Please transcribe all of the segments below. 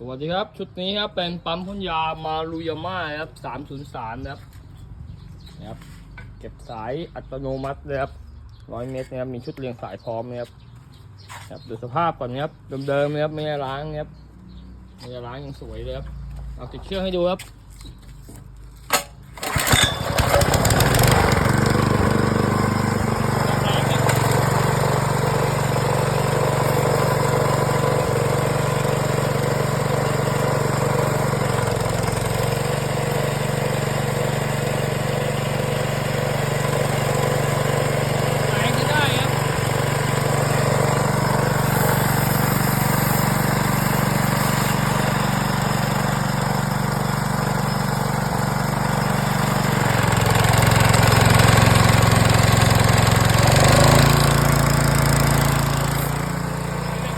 สวัสดีครับ ชุดนี้ครับเป็นปั๊มพ่นยามาลุยาม่าครับสามศูนย์สามนะครับนะครับ เก็บสายอัตโนมัตินะครับร้อยเมตรนะครับมีชุดเรียงสายพร้อมนะครับครับดูสภาพก่อนนะครับเดิมๆนะครับไม่ได้ล้างนะครับไม่ได้ล้างยังสวยเลยครับเอาติดเครื่องให้ดูครับ ไหนก็ได้ครับ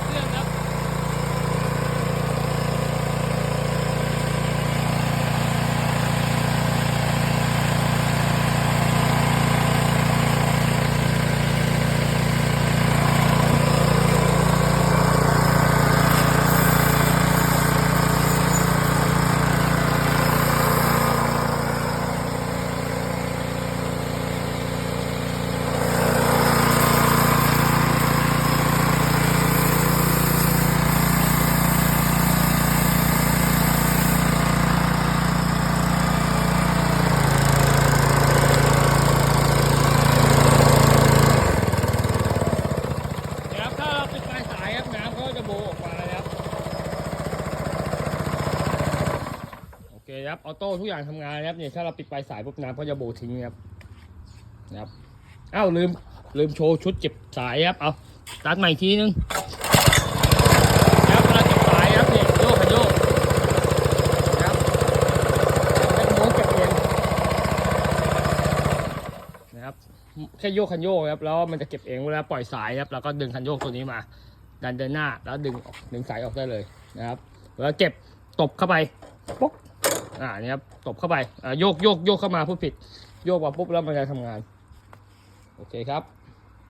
เครื่องครับ เดี๋ยวครับถ้าเราปิดปลายสายครับน้ำก็จะโบออกมาเลยครับ โอเคครับออโต้ทุกอย่างทำงานนะครับเนี่ยถ้าเราปิดปลายสายปุ๊บน้ำก็จะโบทิ้งครับนะครับอ้าวลืมลืมโชว์ชุดเก็บสายครับเอาตาร์ทใหม่อีกทีนึงครับเราเก็บสายครับเนี่ยโยกขยโยกครับเป็นม้วนเก็บเองนะครับแค่โยกคันโยกครับแล้วมันจะเก็บเองเวลาปล่อยสายครับเราก็ดึงคันโยกตัวนี้มา ดันเดินหน้าแล้วดึงออกดึงสายออกได้เลยนะครับแล้วเก็บตบเข้าไปปุ๊บ อ่านี่ครับตบเข้าไปอ่าโยกโยกโยกเข้ามาพูดผิด โยกมาปุ๊บแล้วมันจะทำงาน โอเคครับ